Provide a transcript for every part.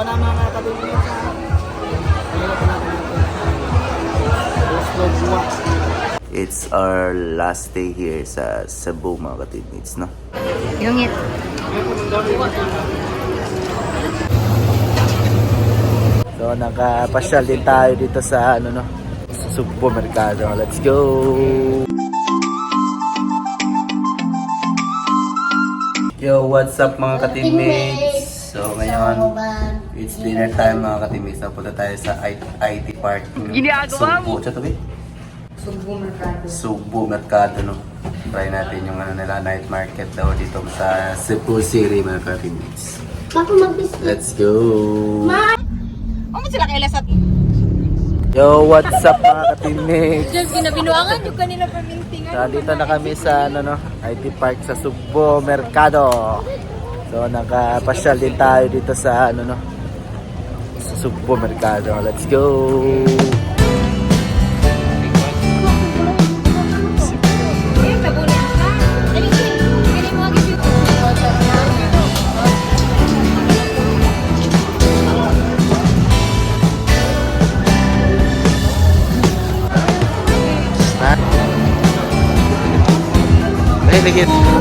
Ito na mga sa buwa. It's our last day here sa Cebu mga ka-teammates, no? Yung it. So nakapasyal din tayo dito sa ano no, sa Sugbo Mercado. Let's go. Yo, what's up mga ka-teammates? So ngayon, it's dinner time mga ka-teammates. Napunta tayo sa IT Park. Ginagawa Sugbo, siya to be? Sugbo Mercado, no? Try natin yung ano nila, night market daw dito sa Cebu City mga ka-teammates. Papa mag-biscuit. Let's go! Ano sila kaila sa... Yo, what's up mga ka-teammates? Diyan, ginabinuangan yung kanina pamintingan. So dito na kami sa ano no, IT Park sa Sugbo Mercado. So nakapasyal din tayo dito sa ano no, sa Sugbo Mercado. Let's go. Eh, tabunan ka.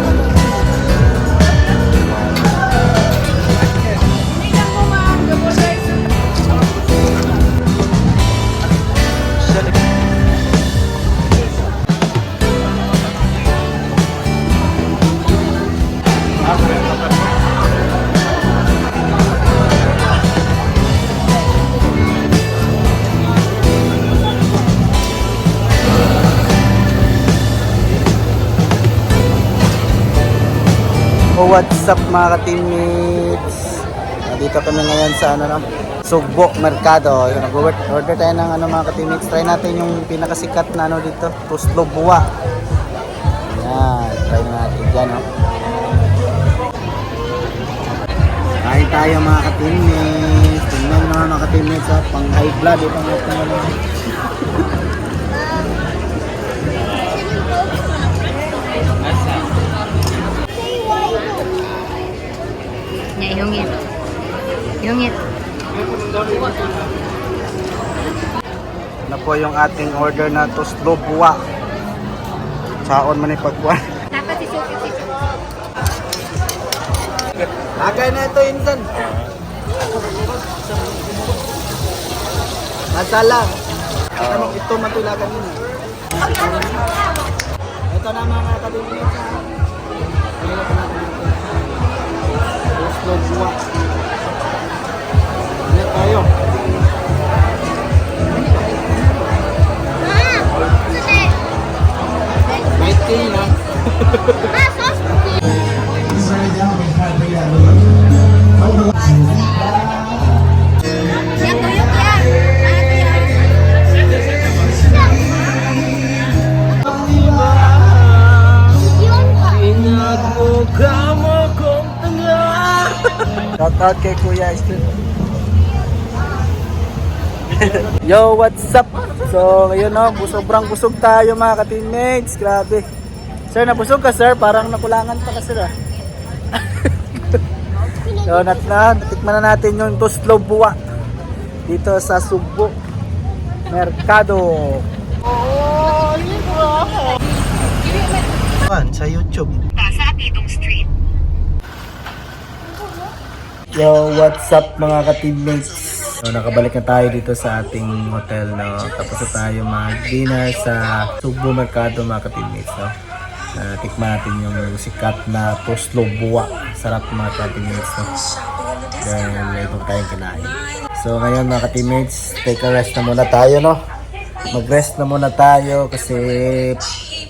Oh, what's up mga ka-teammates? Nandito kami ngayon sa ano no, Sugbo Mercado. Yun, nag-order order tayo ng ano mga ka-teammates. Try natin yung pinakasikat na ano dito, Tuslo Buwa. Yan, try na natin dyan no. Kain tayo mga ka-teammates. Tingnan mga mga ka-teammates ha, pang high blood itong ating ano. Nya, yung it. Yung it. Ano po yung ating order na Tuslo Buwa. Saon man ipagkuhan. Dapat si Sophie. Agay na ito, Insan. Masala. Ano ito matulagan yun. Shout out kay Kuya Steve. Yo, what's up? So, ngayon no, sobrang busog tayo mga ka-teammates. Grabe. Sir, nabusog ka sir? Parang nakulangan pa ka sir ah. so, nat na, natikman na natin yung Tuslo Buwa dito sa Subo Mercado. sa YouTube. Sa Apitong Street. Yo, what's up mga ka-teammates? So, nakabalik na tayo dito sa ating hotel no. Tapos na tayo mag-dinner sa Sugbo Mercado mga ka-teammates no. Uh, tikman natin yung sikat na Toslo Buwa. Sarap mga ka-teammates no. Dahil ito tayong kinain. So ngayon mga ka-teammates, take a rest na muna tayo no. Mag-rest na muna tayo kasi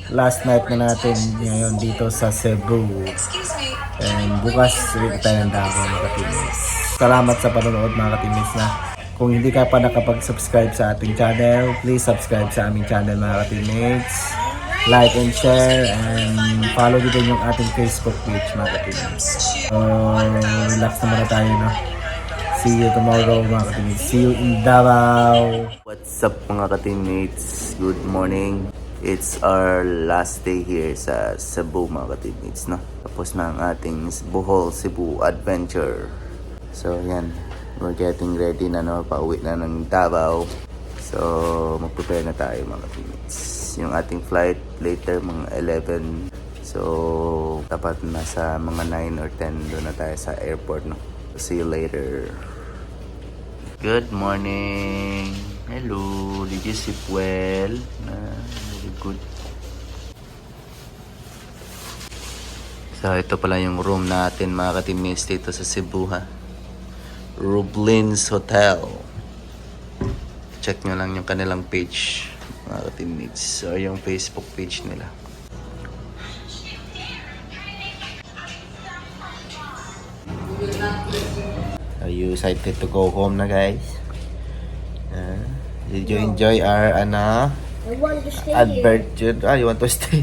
last night na natin ngayon dito sa Cebu. And bukas ulit tayo ng Davao mga ka-teammates. Salamat sa panonood mga ka-teammates na kung hindi ka pa nakapag-subscribe sa ating channel, please subscribe sa aming channel mga ka-teammates. Like and share and follow din yung ating Facebook page mga ka-teammates. So, relax na muna tayo no. See you tomorrow mga ka-teammates. See you in Davao. What's up mga ka-teammates? Good morning. It's our last day here sa Cebu mga ka-teammates, no? Tapos na ang ating Bohol Cebu Adventure. So yan, We're getting ready na no, pauwi na ng Davao. So, mag-prepare na tayo mga teammates. Yung ating flight later mga 11. So, dapat nasa mga 9 or 10 doon na tayo sa airport. No? See you later. Good morning. Hello. Did you sleep well? Ah, good. So, ito pala yung room natin mga ka-teammates dito sa Cebu ha. Rublins Hotel. Check nyo lang yung kanilang page mga ka-teammates. Or yung Facebook page nila. Are you excited to go home na guys? Ah, did you enjoy our ano? I want to stay adventure. Ah, you want to stay?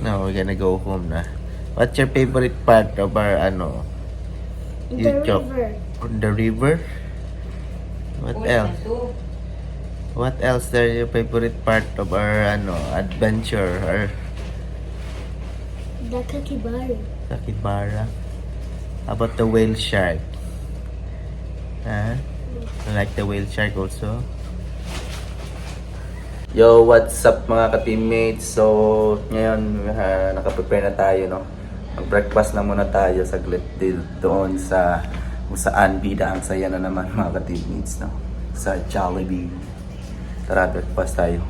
no, we're gonna go home na. What's your favorite part of our ano? The YouTube? river. The river? What else? What else are your favorite part of our ano adventure or The Kakibari. Sakibara? How about the whale shark? Huh? You like the whale shark also? Yo, what's up mga ka-teammates? So, ngayon, uh, nakaprepare na tayo, no? Mag-breakfast na muna tayo saglit din doon sa kung saan bida ang saya na naman mga ka-teammates, no? Sa Jollibee. Tara, breakfast tayo.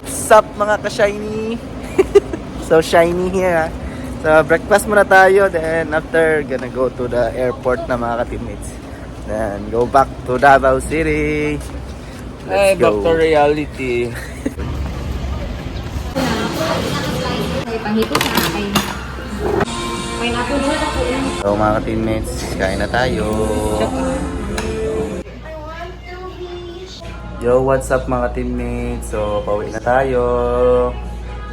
What's up mga ka-shiny? so shiny here ha. So breakfast muna tayo then after gonna go to the airport na mga ka-teammates. Then go back to Davao City. Let's go. reality. May napuno na po yan. So mga ka-teammates, kain na tayo. Yo, what's up mga teammates? So, pauwi na tayo.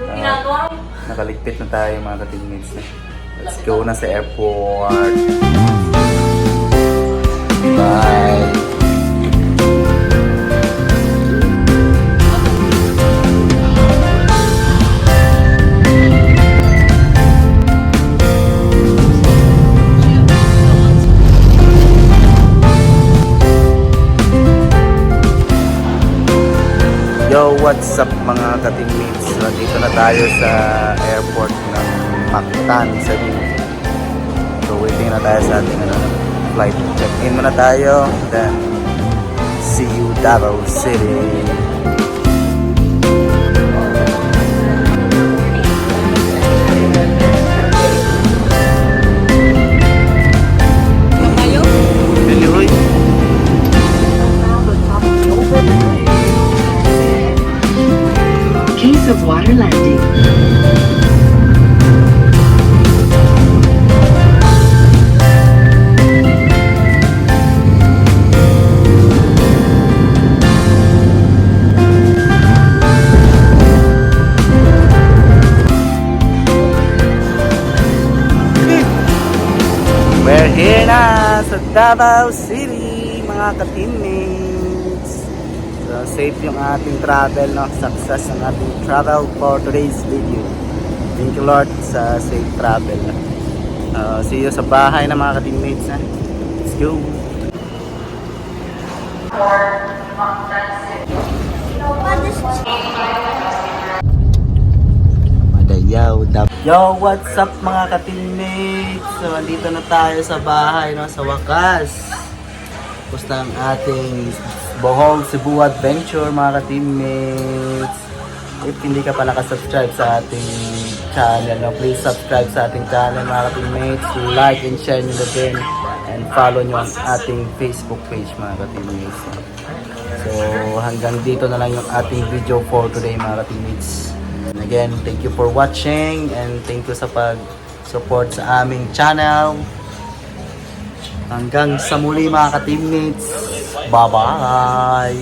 Ah, nakaligpit na tayo mga ka-teammates. Let's go na sa airport. Bye! What's up mga ka-teammates? So, dito na tayo sa airport ng Mactan, Cebu. So, waiting na tayo sa ating ano, flight. Check-in muna tayo. Then, see you Davao City. Davao City, mga ka-teammates. So, safe yung ating travel, no? Success ang ating travel for today's video. Thank you Lord sa safe travel. Uh, see you sa bahay na mga ka-teammates, ha? Let's go! Yo, what's up mga ka-teammates? So, andito na tayo sa bahay, no? Sa wakas. Pusta ang ating Bohol Cebu Adventure, mga ka-teammates. If hindi ka pa nakasubscribe sa ating channel, no? please subscribe sa ating channel, mga ka-teammates. Like and share nyo din. And follow nyo ang ating Facebook page, mga ka-teammates. So, hanggang dito na lang yung ating video for today, mga ka-teammates. And again, thank you for watching and thank you sa pag-support sa aming channel. Hanggang sa muli mga ka-teammates. Bye-bye!